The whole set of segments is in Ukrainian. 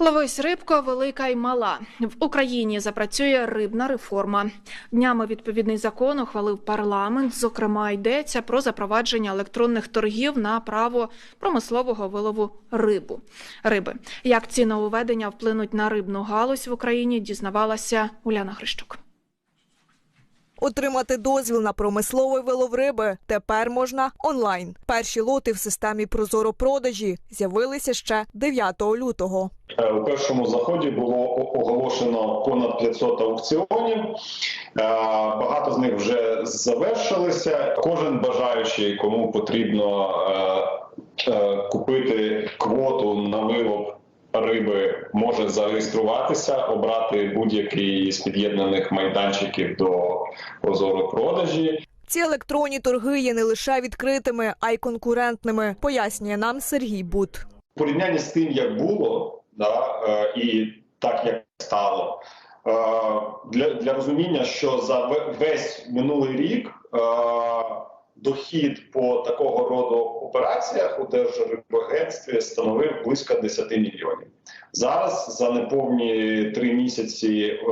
Ловись рибко, велика й мала. В Україні запрацює рибна реформа. Днями відповідний закон ухвалив парламент. Зокрема, йдеться про запровадження електронних торгів на право промислового вилову рибу. Риби. Як ці нововведення вплинуть на рибну галузь в Україні, дізнавалася Уляна Грищук. Отримати дозвіл на промисловий вилов риби тепер можна онлайн. Перші лоти в системі Прозоро продажі з'явилися ще 9 лютого. Е, У першому заході було оголошено понад 500 аукціонів. Е, Багато з них вже завершилися. Кожен бажаючий, кому потрібно е, е, купити квоту на вилов риби, може зареєструватися, обрати будь-який з під'єднаних майданчиків до прозоро продажі. Ці електронні торги є не лише відкритими, а й конкурентними, пояснює нам Сергій Бут. В порівнянні з тим, як було, да, е, і так як стало, е, для, для розуміння, що за весь минулий рік е, дохід по такого роду операціях у Держрибагентстві становив близько 10 мільйонів. Зараз за неповні три місяці е,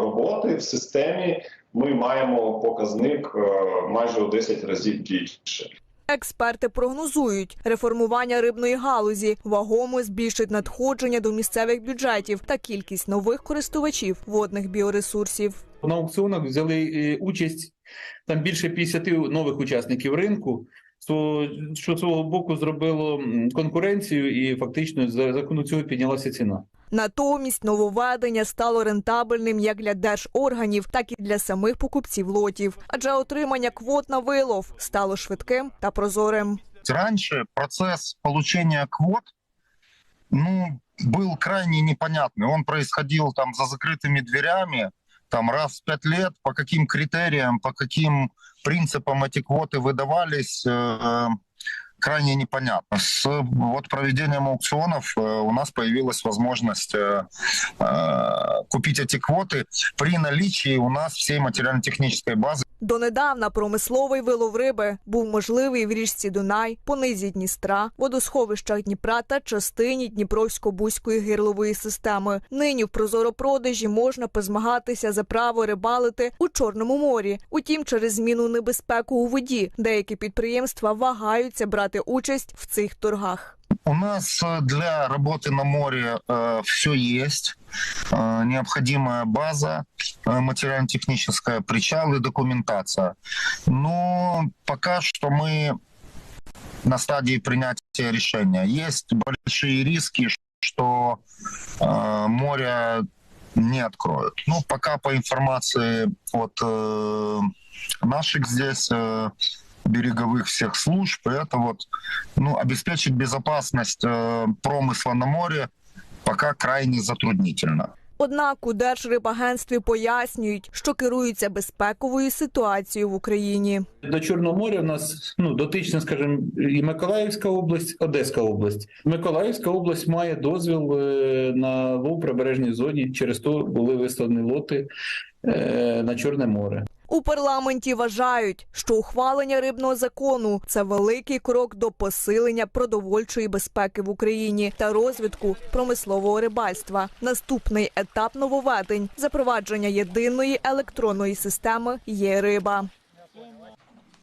роботи в системі ми маємо показник е, майже у 10 разів більше. Експерти прогнозують, реформування рибної галузі вагомо збільшить надходження до місцевих бюджетів та кількість нових користувачів водних біоресурсів. На аукціонах взяли е, участь там більше 50 нових учасників ринку, що, що свого боку зробило м, конкуренцію і фактично за рахунок цього піднялася ціна. Натомість нововведення стало рентабельним як для держорганів, так і для самих покупців лотів, адже отримання квот на вилов стало швидким та прозорим. Раньше процесс получения квот ну, был крайне непонятный. Он происходил там за закрытыми дверями, там раз в пять лет, по каким критериям, по каким принципам эти квоты выдавались, э, крайне непонятно. С вот проведением аукционов э, у нас появилась возможность э, купить эти квоты при наличии у нас всей материально-технической базы. Донедавна промисловий вилов риби був можливий в річці Дунай, понизі Дністра, водосховищах Дніпра та частині Дніпровсько-Бузької гирлової системи. Нині в прозоропродажі можна позмагатися за право рибалити у Чорному морі. Утім, через зміну небезпеку у воді деякі підприємства вагаються брати участь в цих торгах. У нас э, для работы на море все есть. Э, необходимая база, э, материально-техническая, причалы, документация. Но пока что мы на стадии принятия решения. Есть большие риски, что э, море не откроют. Ну, пока по информации от э, наших здесь э, береговых всех служб, это вот ну, обеспечить безопасность э, промысла на море пока крайне затруднительно. Однак у Держрибагентстві пояснюють, що керуються безпековою ситуацією в Україні. До Чорного моря в нас ну, дотична, скажімо, і Миколаївська область, Одеська область. Миколаївська область має дозвіл е, на лов прибережній зоні. Через то були вислані лоти е, на Чорне море. У парламенті вважають, що ухвалення рибного закону це великий крок до посилення продовольчої безпеки в Україні та розвитку промислового рибальства. Наступний етап нововведень запровадження єдиної електронної системи є риба.